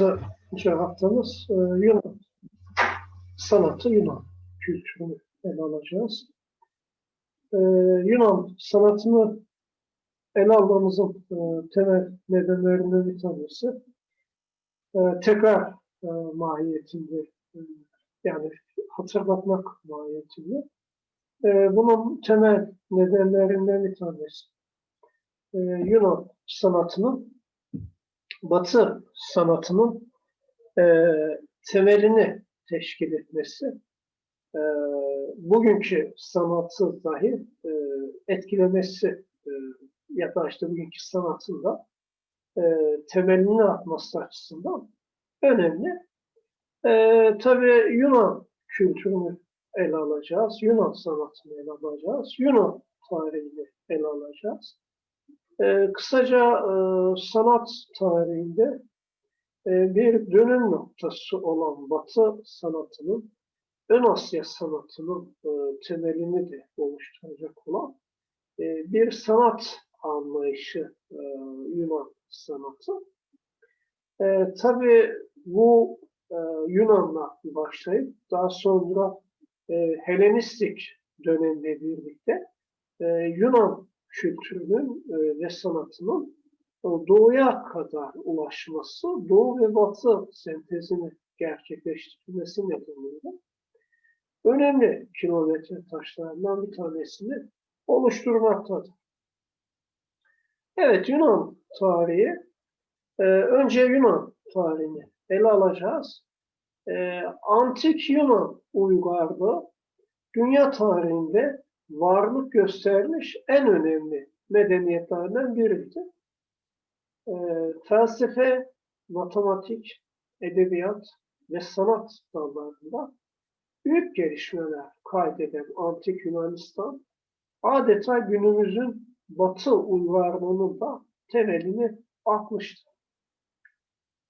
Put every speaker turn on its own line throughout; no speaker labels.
16. haftamız e, Yunan sanatı, Yunan kültürünü ele alacağız. E, Yunan sanatını ele almamızın e, temel nedenlerinden bir tanesi e, tekrar e, mahiyetinde e, yani hatırlatmak mahiyetinde. E, bunun temel nedenlerinden bir tanesi e, Yunan sanatının Batı sanatının e, temelini teşkil etmesi, e, bugünkü sanatı dahi e, etkilemesi e, ya da işte bugünkü sanatın da e, temelini atması açısından önemli. E, tabii Yunan kültürünü ele alacağız, Yunan sanatını ele alacağız, Yunan tarihini ele alacağız. E, kısaca e, sanat tarihinde e, bir dönüm noktası olan Batı sanatının Ön Asya sanatının e, temelini de oluşturacak olan e, bir sanat anlayışı e, Yunan sanatı. E, Tabii bu e, Yunan'la başlayıp daha sonra e, Helenistik dönemle birlikte e, Yunan kültürünün ve sanatının doğuya kadar ulaşması, doğu ve batı sentezini gerçekleştirmesi nedeniyle önemli kilometre taşlarından bir tanesini oluşturmaktadır. Evet, Yunan tarihi. E, önce Yunan tarihini ele alacağız. E, Antik Yunan uygarlığı dünya tarihinde varlık göstermiş en önemli medeniyetlerden biriydi. E, felsefe, matematik, edebiyat ve sanat dallarında büyük gelişmeler kaydeden Antik Yunanistan adeta günümüzün Batı uygarlığının da temelini atmıştı.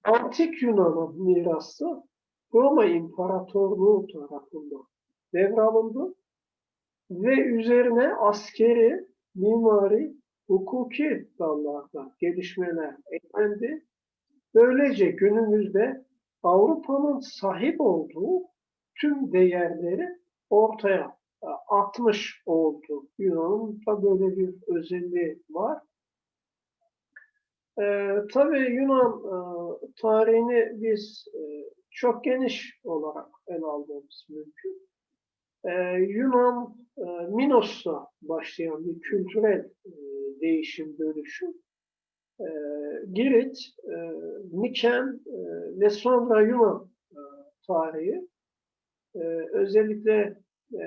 Antik Yunan'ın mirası Roma İmparatorluğu tarafından devralındı ve üzerine askeri, mimari, hukuki dallarda gelişmeler eklendi. Böylece günümüzde Avrupa'nın sahip olduğu tüm değerleri ortaya e, atmış oldu. Yunan'ın da böyle bir özelliği var. Ee, tabii Yunan e, tarihini biz e, çok geniş olarak ele almamız mümkün. Ee, Yunan e, Minos'la başlayan bir kültürel e, değişim dönüşüm. E, Girit, e, Miken e, ve sonra Yunan e, tarihi e, özellikle e,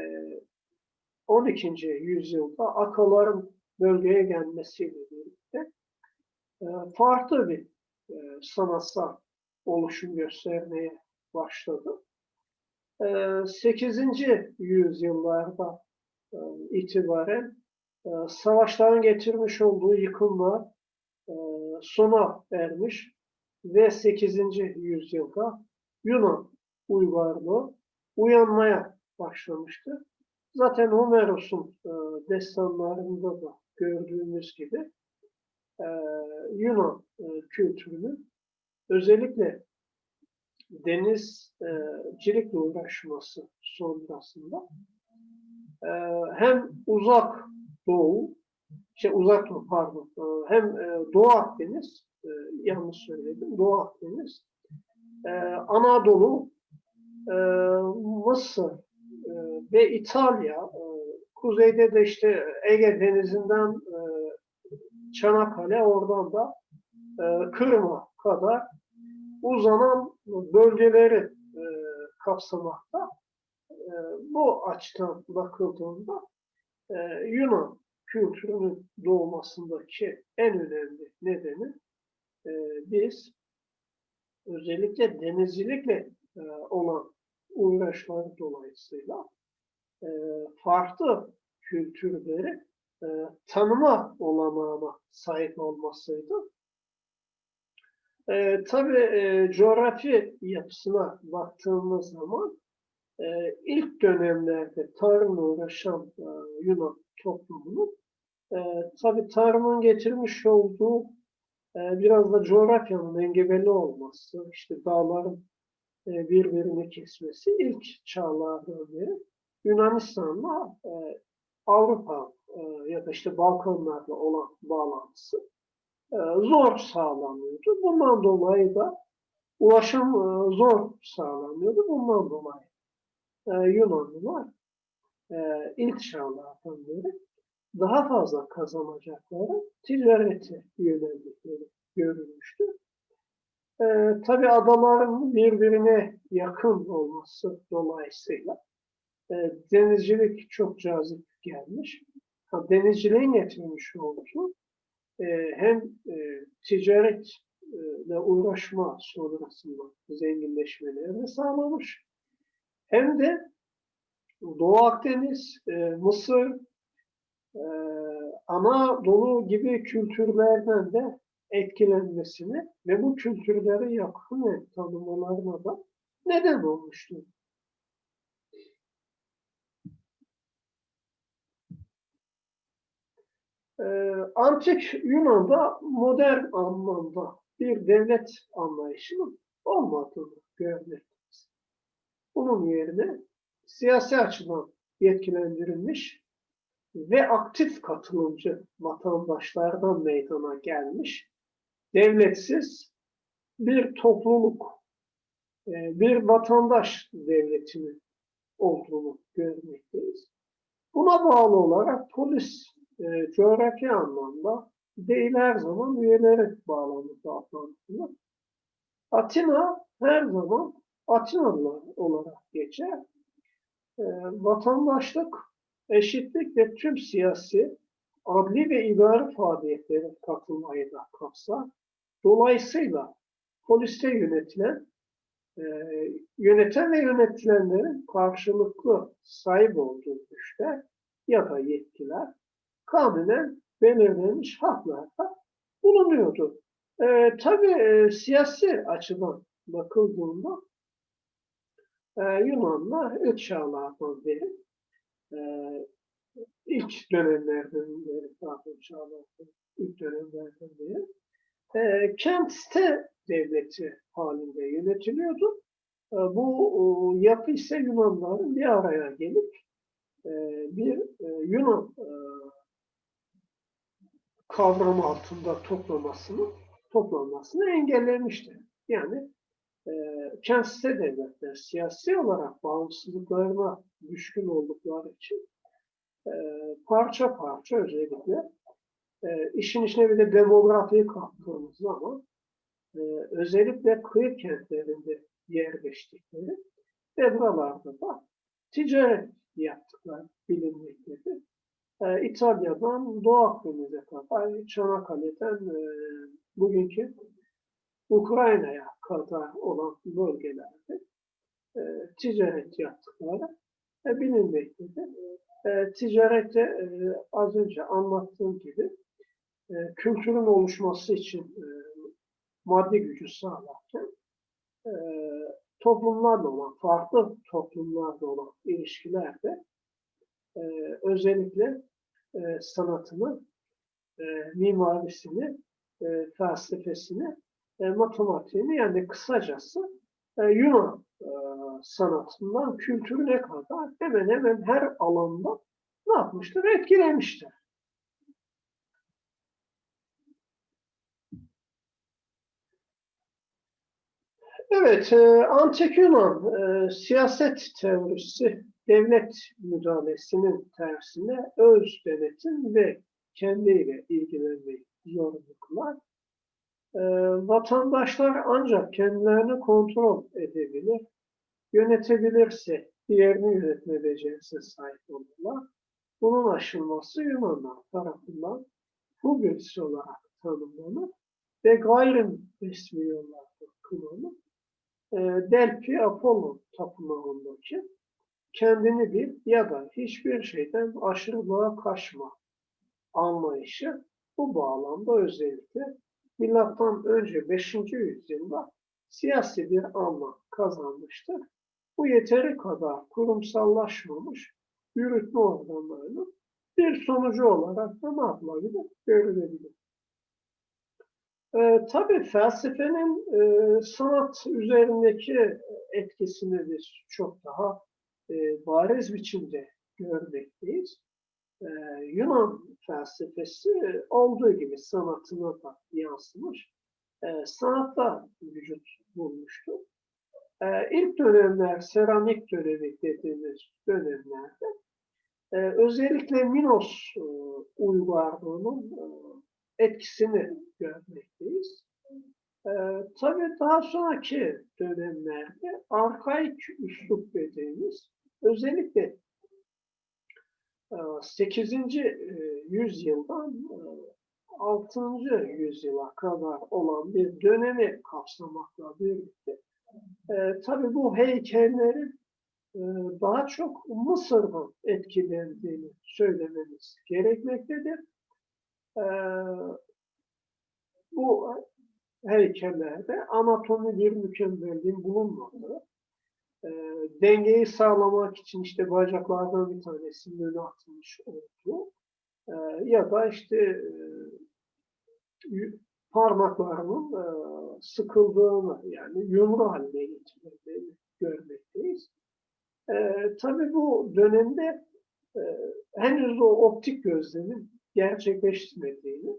12. yüzyılda Akaların bölgeye gelmesiyle birlikte e, farklı bir e, sanatsal oluşum göstermeye başladı. 8. yüzyıllarda e, itibaren e, savaşların getirmiş olduğu yıkımlar e, sona ermiş ve 8. yüzyılda Yunan uygarlığı uyanmaya başlamıştı. Zaten Homeros'un destanlarında da gördüğümüz gibi Yunan kültürünün özellikle denizcilikle uğraşması sonrasında e, hem uzak doğu, şey uzak doğu pardon, e, hem e, Doğu Akdeniz, yanlış söyledim, Doğu Akdeniz, Anadolu, Mısır ve İtalya, kuzeyde de işte Ege Denizi'nden Çanakkale, oradan da Kırım'a kadar uzanan bölgeleri e, kapsamakta. E, bu açıdan bakıldığında e, Yunan kültürünün doğmasındaki en önemli nedeni e, biz özellikle denizcilikle e, olan uğraşları dolayısıyla e, farklı kültürleri e, tanıma olanağına sahip olmasıydı. E, tabii e, coğrafi yapısına baktığımız zaman e, ilk dönemlerde tarımla uğraşan e, Yunan toplumunun e, tabii tarımın getirmiş olduğu e, biraz da coğrafyanın engebeli olması, işte dağların e, birbirini kesmesi ilk çağlardan beri Yunanistan'la e, Avrupa e, ya da işte Balkanlarla olan bağlantısı zor sağlanıyordu. Bundan dolayı da ulaşım e, zor sağlanıyordu. Bundan dolayı e, Yunanlılar e, ilk çağlardan beri daha fazla kazanacakları ticarete yöneldikleri görülmüştür. E, tabii adaların birbirine yakın olması dolayısıyla e, denizcilik çok cazip gelmiş. Ha, denizciliğin getirmiş olduğu e, hem e, ticaretle uğraşma sonrasında zenginleşmelerini sağlamış hem de Doğu Akdeniz, e, Mısır, e, Anadolu gibi kültürlerden de etkilenmesini ve bu kültürleri yakın tanımlarına da neden olmuştur. Ee, Antik Yunan'da modern anlamda bir devlet anlayışının olmadığını görmekteyiz. Bunun yerine siyasi açıdan yetkilendirilmiş ve aktif katılımcı vatandaşlardan meydana gelmiş devletsiz bir topluluk, e, bir vatandaş devletinin olduğunu görmekteyiz. Buna bağlı olarak polis e, coğrafi anlamda değil her zaman üyeleri bağlanıp adlandırılır. Atina her zaman Atinalılar olarak geçer. E, vatandaşlık, eşitlik ve tüm siyasi, adli ve idari faaliyetlere katılmayı da kapsar. Dolayısıyla poliste yönetilen, e, yöneten ve yönetilenlerin karşılıklı sahip olduğu güçler ya da yetkiler kanunen belirlenmiş haklarda bulunuyordu. E, tabii e, siyasi açıdan bakıldığında e, Yunanlar ilk çağlardan beri e, ilk dönemlerden beri, pardon çağlardan ilk dönemlerden beri e, kent site devleti halinde yönetiliyordu. E, bu o, yapı ise Yunanların bir araya gelip e, bir e, Yunan e, kavramı altında toplamasını toplanmasını engellemişti. Yani e, kent site devletler siyasi olarak bağımsızlıklarına düşkün oldukları için e, parça parça özellikle e, işin içine bir de demografiyi kattığımız zaman e, özellikle kıyı kentlerinde yerleştikleri ve buralarda da ticaret yaptıkları bilinmektedir. E, İtalya'dan Doğu Akdeniz'e kadar, Çanakkale'den e, bugünkü Ukrayna'ya kadar olan bölgelerde e, ticaret yaptıkları e, bilinmektedir. E, ticarette e, az önce anlattığım gibi e, kültürün oluşması için e, maddi gücü sağlarken e, toplumlarla olan, farklı toplumlarla olan ilişkilerde e, özellikle e, sanatını, e, mimarisini, e, felsefesini, e, matematiğini yani kısacası e, Yunan e, sanatından kültürüne kadar hemen hemen her alanda ne yapmıştır? Etkilemiştir. Evet, e, Antik Yunan e, siyaset teorisi devlet müdahalesinin tersine öz denetim ve kendiyle ilgilenmeyi zorunlu kılar. E, vatandaşlar ancak kendilerini kontrol edebilir, yönetebilirse diğerini yönetme becerisine sahip olurlar. Bunun aşılması Yunanlar tarafından hubris olarak tanımlanır ve gayrimresmi yollarda kılınır. E, Delphi Apollo tapınağındaki kendini bil ya da hiçbir şeyden aşırılığa kaçma anlayışı bu bağlamda özellikle milattan önce 5. yüzyılda siyasi bir anlam kazanmıştır. Bu yeteri kadar kurumsallaşmamış yürütme organlarının bir sonucu olarak da ne yapılabilir? Görülebilir. E, tabii felsefenin e, sanat üzerindeki etkisini biz çok daha e, bariz biçimde görmekteyiz. E, Yunan felsefesi olduğu gibi sanatına da yansımış. E, sanatta vücut bulmuştur. E, ilk dönemler, seramik dönemi dediğimiz dönemlerde e, özellikle Minos e, uygarlığının e, etkisini görmekteyiz. E, tabii daha sonraki dönemlerde arkaik üslup dediğimiz özellikle e, 8. e, yüzyıldan e, 6. yüzyıla kadar olan bir dönemi kapsamakla birlikte e, tabii bu heykellerin e, daha çok Mısır'dan etkilendiğini söylememiz gerekmektedir. E, bu heykellerde anatomi bir mükemmelliğin bulunmadığı, e, dengeyi sağlamak için işte bacaklardan bir tanesinin öne atılmış olduğu e, ya da işte e, parmaklarının e, sıkıldığını yani yumru haline getirildiğini görmekteyiz. E, tabii bu dönemde e, henüz o optik gözlemin gerçekleşmediğini,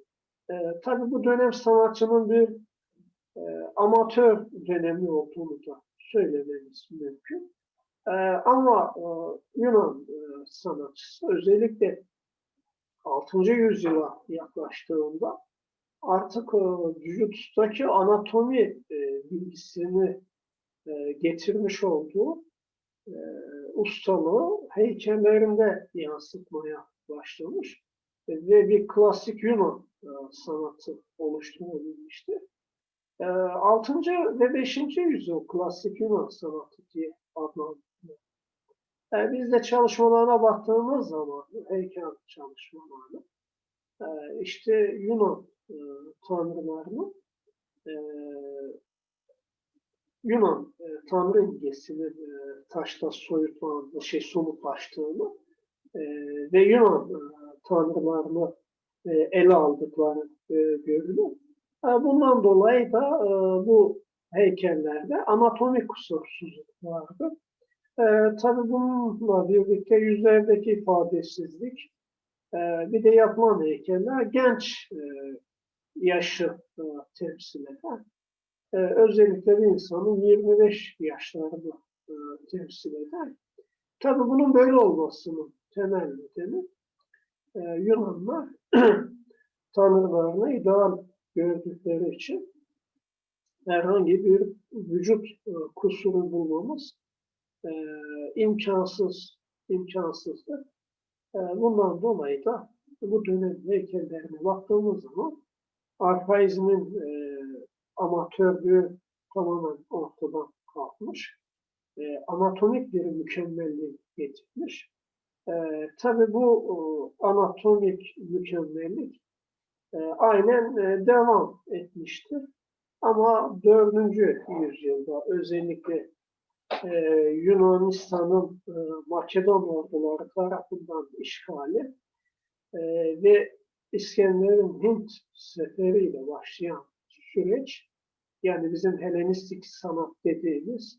e, tabii bu dönem sanatçının bir e, amatör dönemi olduğunu da söylememiz mümkün. E, ama e, Yunan e, sanatçısı özellikle 6. yüzyıla yaklaştığında artık e, anatomi e, bilgisini e, getirmiş olduğu e, ustalığı heykellerinde yansıtmaya başlamış ve bir klasik Yunan e, sanatı oluşturabilmiştir. E, 6. ve 5. yüzyıl klasik Yunan sanatı diye adlandırılıyor. E, biz de çalışmalarına baktığımız zaman heykel çalışmalarına işte Yunan tanrılarının e, Yunan tanrı imgesinin taşta soyutlandığı, şey somutlaştığını ve Yunan tanrılarını e, ele aldıkları e, görülür. E, bundan dolayı da e, bu heykellerde anatomik kusursuzluk vardır. E, tabii bununla birlikte yüzlerdeki ifadesizlik, e, bir de yapılan heykeller genç e, yaşı e, temsil eder. Özellikle bir insanın 25 yaşlarını e, temsil eder. Tabii bunun böyle olmasının temel nedeni e, Yunanlar tanrılarını ideal gördükleri için herhangi bir vücut e, kusuru bulmamız e, imkansız imkansızdır. E, bundan dolayı da bu dönem heykellerine baktığımız zaman arkaizmin e, amatörlüğü tamamen ortadan kalkmış. E, anatomik bir mükemmelliği getirmiş. E, tabii bu e, anatomik mükemmellik e, aynen e, devam etmiştir. Ama 4. yüzyılda özellikle e, Yunanistan'ın e, Makedon orduları tarafından işgali e, ve İskender'in Hint seferiyle başlayan süreç yani bizim Helenistik sanat dediğimiz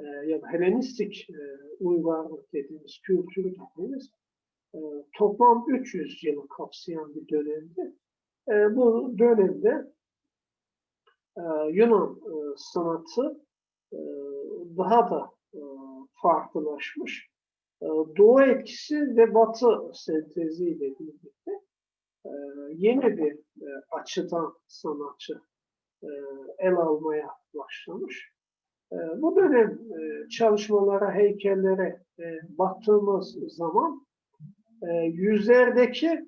e, ya da Helenistik e, uygarlık dediğimiz, kültür dediğimiz e, toplam 300 yılı kapsayan bir dönemdi. E, bu dönemde e, Yunan e, sanatı e, daha da e, farklılaşmış. E, Doğu etkisi ve Batı senteziyle birlikte e, yeni bir e, açıdan sanatçı e, el almaya başlamış. E, bu dönem e, çalışmalara, heykellere e, baktığımız zaman e, yüzlerdeki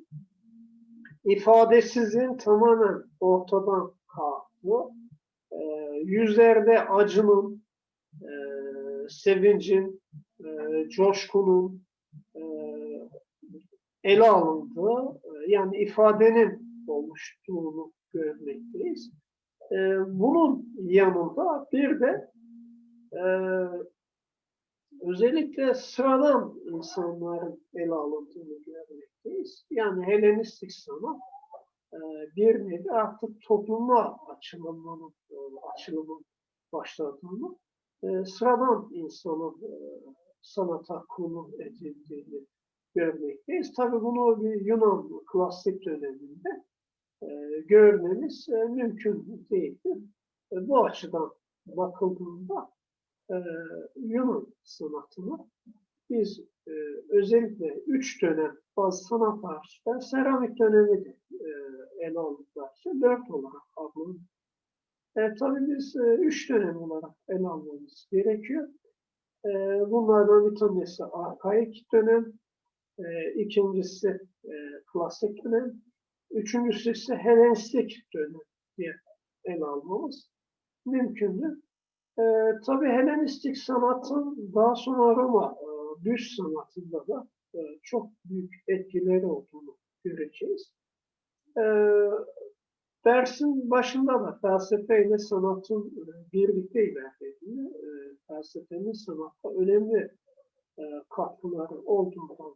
ifadesizliğin tamamen ortadan kalktı. E, yüzlerde acının, sevincin, coşkunun ele alındığı, yani ifadenin oluştuğunu görmekteyiz. Bunun yanında bir de e, özellikle sıradan insanların ele alındığını görmekteyiz. Yani Helenistik sanat e, bir nevi artık topluma açılımının, e, açılımın başladığını, e, sıradan insanın e, sanata konu edildiğini görmekteyiz. Tabii bunu bir Yunan klasik döneminde e, görmemiz e, mümkün değildir. E, bu açıdan bakıldığında e, Yunan sanatını biz e, özellikle üç dönem bazı sanat tarihçiler seramik dönemi de e, ele aldıkları için dört olarak adlandırıyor. E, tabii biz e, üç dönem olarak ele almamız gerekiyor. E, bunlardan bir tanesi arkaik dönem, e, ikincisi e, klasik dönem, üçüncüsü ise Helenistik dönem diye ele almamız mümkündür. E, tabii Helenistik sanatın daha sonra Roma e, düş sanatında da e, çok büyük etkileri olduğunu göreceğiz. E, dersin başında da felsefe ile sanatın e, birlikte ilerlediğini, e, felsefenin sanatta önemli e, katkıları olduğundan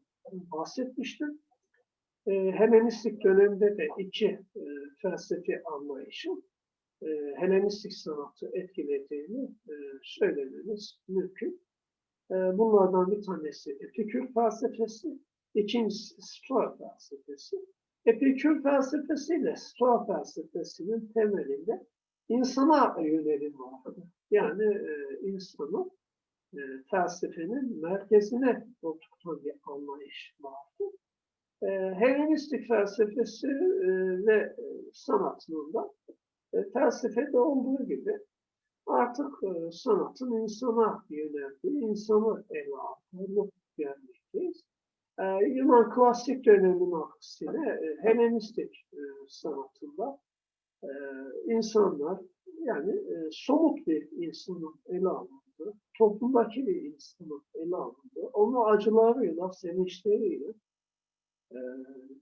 bahsetmiştim. E, Helenistik dönemde de iki e, felsefi anlayışın e, Helenistik sanatı etkilediğini e, söylememiz mümkün. E, bunlardan bir tanesi Epikür felsefesi, ikincisi Stoa felsefesi. Epikür felsefesiyle Stoa felsefesinin temelinde insana yönelim vardı. Yani e, insanı e, felsefenin merkezine oturtan bir anlayış vardı. E, Helenistik felsefesi e, ve e, sanatının da e, felsefede olduğu gibi artık e, sanatın insana yöneldiği, insanı ele aldığını görmekteyiz. E, Yunan klasik döneminin aksine e, Helenistik e, sanatında e, insanlar yani somut bir insanın ele alındığı, toplumdaki bir insanın ele alındığı, onun acılarıyla, sevinçleriyle, e,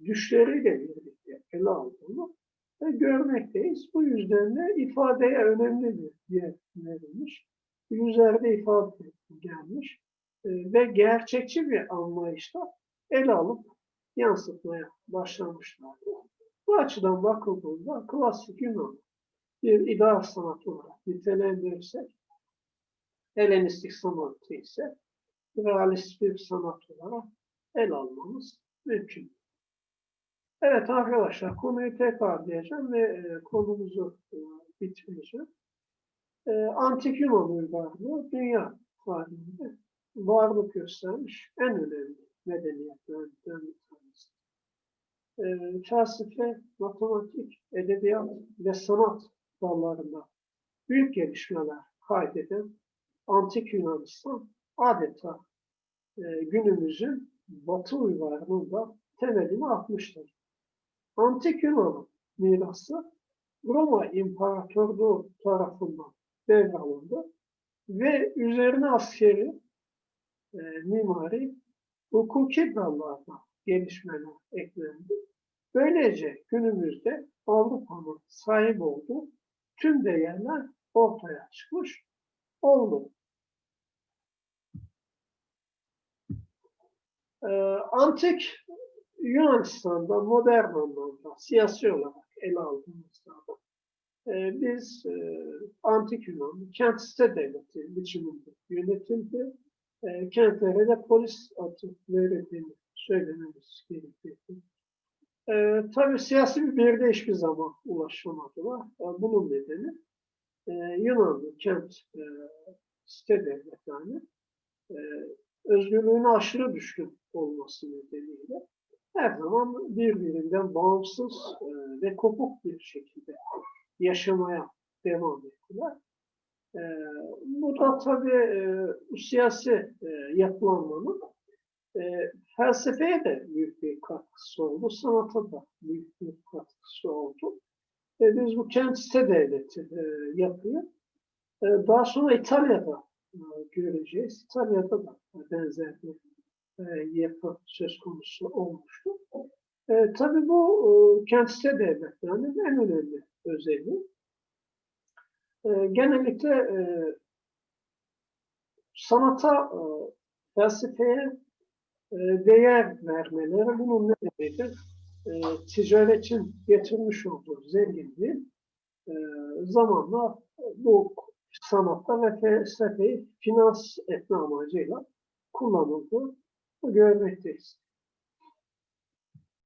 düşleriyle birlikte ele aldığını ve görmekteyiz. Bu yüzden de ifadeye önemli bir yer verilmiş. Yüzlerde ifade gelmiş e, ve gerçekçi bir anlayışla ele alıp yansıtmaya başlamışlardı. Bu açıdan bakıldığında klasik Yunan bir ideal sanat olarak nitelendirirsek, Helenistik sanatı ise realist bir sanat olarak el almamız mümkün. Evet arkadaşlar konuyu tekrarlayacağım ve e, konumuzu e, bitireceğim. E, Antik Yunan uygarlığı dünya tarihinde varlık göstermiş en önemli medeniyetlerden bir tanesi. E, felsefe, matematik, edebiyat ve sanat dallarında büyük gelişmeler kaydeden Antik Yunanistan adeta e, günümüzün Batı uygarlığında temelini atmıştır. Antik Yunan mirası Roma İmparatorluğu tarafından devralındı ve üzerine askeri, e, mimari, hukuki dallarda gelişmeler eklendi. Böylece günümüzde Avrupa'nın sahip olduğu tüm değerler ortaya çıkmış oldu. Ee, antik Yunanistan'da modern anlamda siyasi olarak ele aldığımızda e, biz e, antik Yunan kent devleti biçiminde yönetildi. E, kentlere de polis adı verildiğini söylememiz gerekiyor. E, tabii siyasi bir birde hiçbir zaman ulaşamadılar. E, bunun nedeni e, Yunanlı kent e, site devletlerinin e, özgürlüğüne aşırı düşkün olması nedeniyle her zaman birbirinden bağımsız e, ve kopuk bir şekilde yaşamaya devam ettiler. E, bu da tabii e, siyasi yapılanmanın felsefeye de büyük bir katkısı oldu, sanata da büyük bir katkısı oldu. Biz bu kent site devleti yapıyı daha sonra İtalya'da göreceğiz. İtalya'da da benzer bir yapı söz konusu olmuştu. E, tabii bu e, kent site devletlerinin en önemli özelliği. E, genellikle e, sanata, e, felsefeye e, değer vermeleri bunun ne demektir? E, ticaretin getirmiş olduğu zenginliği e, zamanla bu sanatta ve felsefeyi finans etme amacıyla kullanıldığı görmekteyiz.